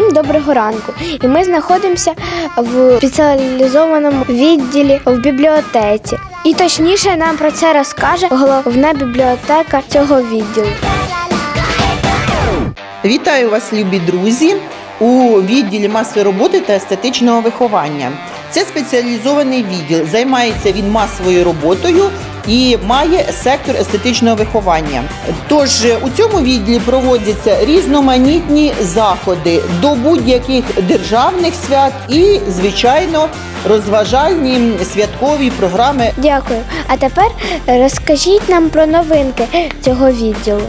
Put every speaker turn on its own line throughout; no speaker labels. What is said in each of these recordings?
доброго ранку. І ми знаходимося в спеціалізованому відділі в бібліотеці. І точніше нам про це розкаже головна бібліотека цього відділу.
Вітаю вас, любі друзі, у відділі масової роботи та естетичного виховання. Це спеціалізований відділ. Займається він масовою роботою і має сектор естетичного виховання. Тож е, у цьому відділі проводяться різноманітні заходи до будь-яких державних свят і, звичайно, розважальні святкові програми
Дякую. А тепер розкажіть нам про новинки цього відділу.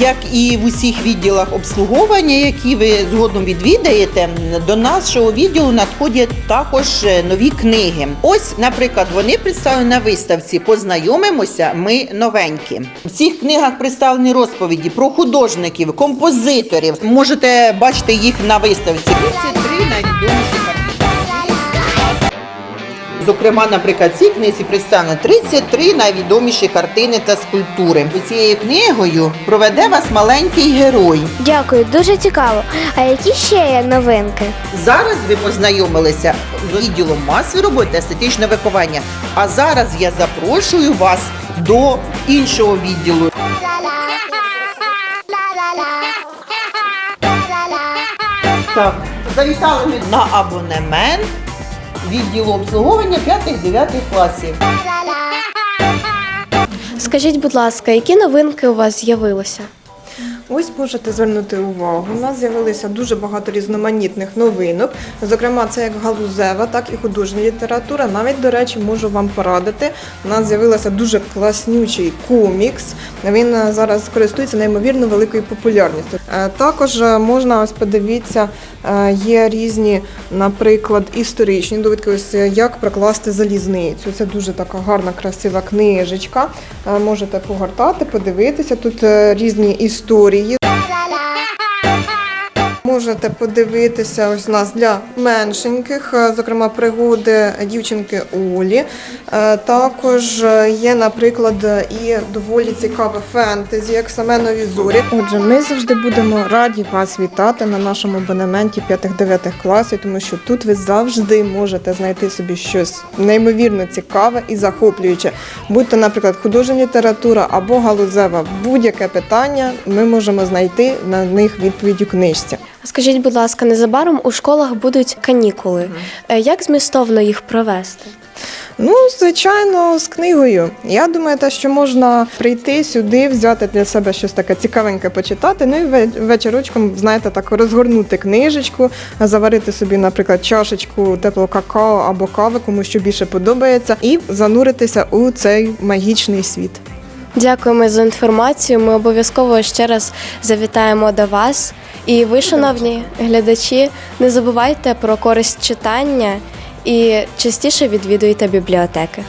Як і в усіх відділах обслуговування, які ви згодом відвідаєте, до нашого відділу надходять також е, нові книги. Ось, наприклад, вони представлені на виставці. Познайомимося, ми новенькі. В цих книгах представлені розповіді про художників, композиторів. Можете бачити їх на виставці. 33 найвідоміші картини. Зокрема, наприклад, цій книзі представлено 33 найвідоміші картини та скульптури. Цією книгою проведе вас маленький герой.
Дякую, дуже цікаво. А які ще є новинки?
Зараз ви познайомилися з відділом масової роботи та естетичного виховання. А зараз я запрошую вас до іншого відділу. Так, завітали ми на абонемент відділу обслуговування 5-9 класів.
Скажіть, будь ласка, які новинки у вас з'явилися?
Ось можете звернути увагу. У нас з'явилося дуже багато різноманітних новинок. Зокрема, це як галузева, так і художня література. Навіть, до речі, можу вам порадити. У нас з'явився дуже класнючий комікс. Він е, зараз користується неймовірно великою популярністю. Е, Також е, можна ось подивитися, е, є різні, наприклад, історичні довідки, ось як прокласти залізницю. Це дуже така гарна, красива книжечка. Можете погортати, подивитися. Тут різні історії. Можете подивитися ось у нас для меншеньких, е, зокрема пригоди дівчинки Олі. Е, Також є, наприклад, і доволі цікаве фентезі, як саме нові зорі. Отже, ми завжди будемо раді вас вітати на нашому абонементі 5-9 класів, тому що тут ви завжди можете знайти собі щось неймовірно цікаве і захоплююче. Будь то, наприклад, художня література або галузева, будь-яке питання ми можемо знайти на них відповідь у книжці.
Скажіть, будь ласка, незабаром у школах будуть канікули. Е, Як змістовно їх провести?
Ну, звичайно, з книгою. Я думаю, те, що можна прийти сюди, взяти для себе щось таке цікавеньке почитати. Ну і ве- вечорочком, знаєте, так розгорнути книжечку, заварити собі, наприклад, чашечку теплого какао або кави, кому що більше подобається, і зануритися у цей магічний світ.
Дякуємо за інформацію. Ми обов'язково ще раз завітаємо до вас. І ви, шановні глядачі, не забувайте про користь читання і частіше відвідуйте бібліотеки.